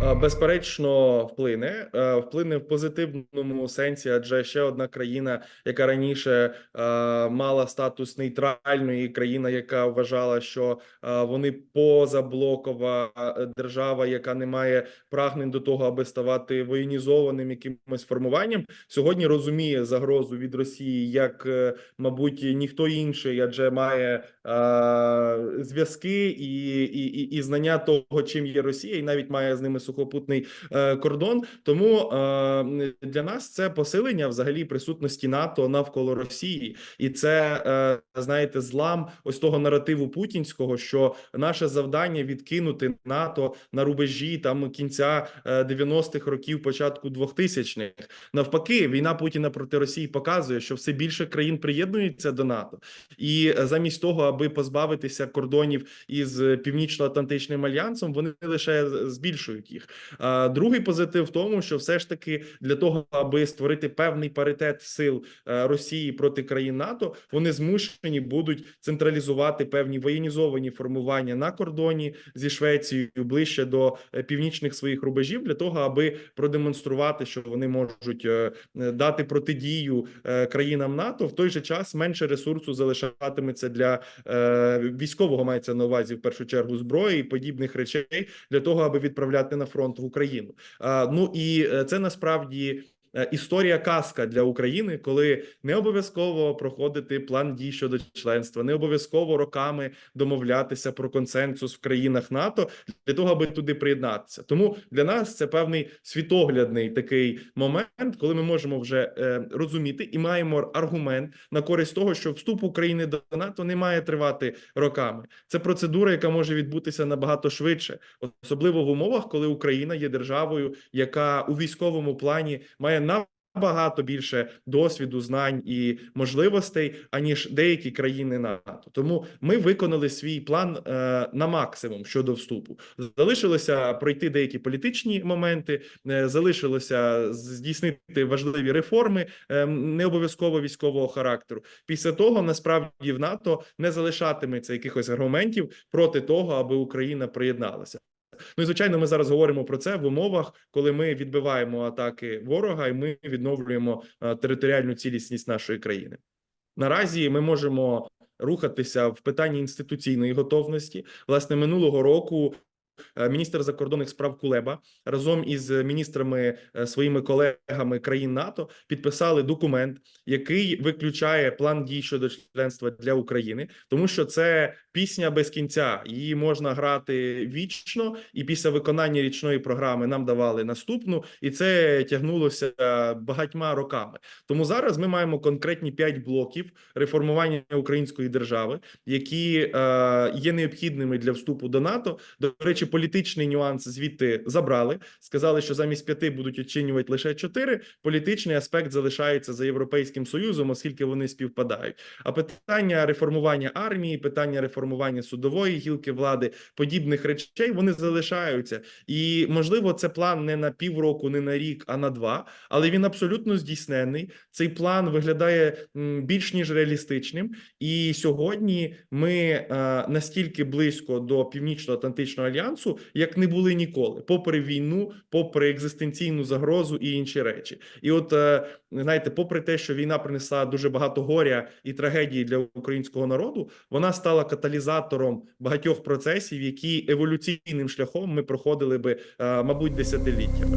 Безперечно, вплине. Вплине в позитивному сенсі, адже ще одна країна, яка раніше мала статус нейтральної країна, яка вважала, що вони позаблокова держава, яка не має прагнень до того, аби ставати воєнізованим якимось формуванням, сьогодні розуміє загрозу від Росії, як е, мабуть ніхто інший, адже має зв'язки і, і, і знання того, чим є Росія, і навіть має з ними сухопутний е, кордон. Тому е, для нас це посилення взагалі присутності НАТО навколо Росії, і це е, знаєте, злам ось того наративу путінського, що наше завдання відкинути НАТО на рубежі там кінця е, 90-х років, початку 2000-х. Навпаки, війна Путіна проти Росії показує, що все більше країн приєднується до НАТО, і замість того, аби позбавитися кордонів із північно-атлантичним альянсом, вони лише збільшують їх. А другий позитив в тому, що все ж таки для того, аби створити певний паритет сил е, Росії проти країн НАТО, вони змушені будуть централізувати певні воєнізовані формування на кордоні зі Швецією ближче до е, північних своїх рубежів, для того, аби продемонструвати, що вони можуть е, дати протидію країнам НАТО. В той же час менше ресурсу залишатиметься для військового мається на увазі в першу чергу зброї і подібних речей для того, аби відправляти на фронт в Україну. Ну і е, це насправді. Е, Історія казка для України, коли не обов'язково проходити план дій щодо членства, не обов'язково роками домовлятися про консенсус в країнах НАТО для того, аби туди приєднатися. Тому для нас це певний світоглядний такий момент, коли ми можемо вже е, розуміти і маємо аргумент на користь того, що вступ України до НАТО не має тривати роками. Це процедура, яка може відбутися набагато швидше, особливо в умовах, коли Україна є державою, яка у військовому плані має набагато більше досвіду, знань і можливостей, аніж деякі країни НАТО. Тому ми виконали свій план е, на максимум щодо вступу. Залишилося пройти деякі політичні моменти, е, залишилося здійснити важливі реформи, е, не обов'язково військового характеру. Після того насправді в НАТО не залишатиметься якихось аргументів проти того, аби Україна приєдналася. Ну і звичайно, ми зараз говоримо про це в умовах, коли ми відбиваємо атаки ворога, і ми відновлюємо е, територіальну цілісність нашої країни. Наразі ми можемо рухатися в питанні інституційної готовності. Власне, минулого року. Е, Міністр закордонних справ Кулеба разом із міністрами е, своїми колегами країн НАТО підписали документ, який виключає план дій щодо членства для України, тому що це пісня без кінця. Її можна грати вічно, і після виконання річної програми нам давали наступну, і це тягнулося багатьма роками. Тому зараз ми маємо конкретні п'ять блоків реформування української держави, які е, є необхідними для вступу до НАТО. До речі, політичний нюанс звідти забрали. Сказали, що замість п'яти будуть очинювати лише чотири. Політичний аспект залишається за європейським союзом, оскільки вони співпадають. А питання реформування армії, питання реформування судової гілки влади, подібних речей вони залишаються. І можливо, це план не на півроку, не на рік, а на два. Але він абсолютно здійснений. Цей план виглядає більш ніж реалістичним. І сьогодні ми е, настільки близько до північно-атлантичного альянсу, як не були ніколи, попри війну, попри екзистенційну загрозу і інші речі. І от е, знаєте, попри те, що війна принесла дуже багато горя і трагедії для українського народу, вона стала каталізатором багатьох процесів, які еволюційним шляхом ми проходили би, е, мабуть, десятиліттями.